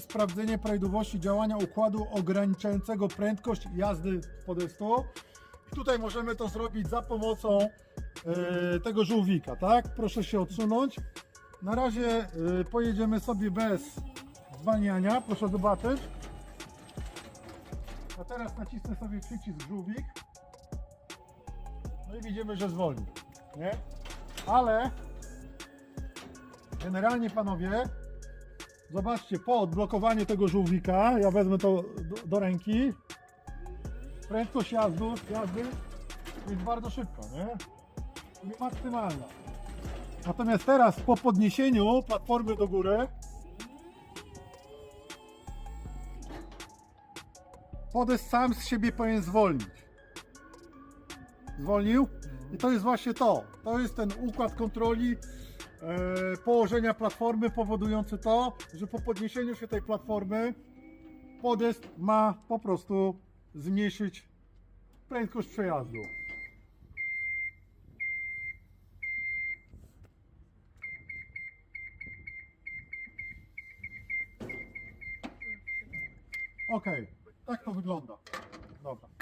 sprawdzenie prawidłowości działania układu ograniczającego prędkość jazdy podestu. I tutaj możemy to zrobić za pomocą e, tego żółwika, tak? Proszę się odsunąć. Na razie e, pojedziemy sobie bez zwalniania, proszę zobaczyć. A teraz nacisnę sobie przycisk żółwik. No i widzimy, że zwolni, nie? Ale generalnie panowie, zobaczcie, po odblokowaniu tego żółwika, ja wezmę to do, do ręki, prędkość jazdy, jazdy jest bardzo szybka, nie? Czyli maksymalna. Natomiast teraz po podniesieniu platformy do góry podest sam z siebie powinien zwolnić. Zwolnił? I to jest właśnie to. To jest ten układ kontroli e, położenia platformy powodujący to, że po podniesieniu się tej platformy podest ma po prostu zmniejszyć prędkość przejazdu. Ok, tak to wygląda. Dobra.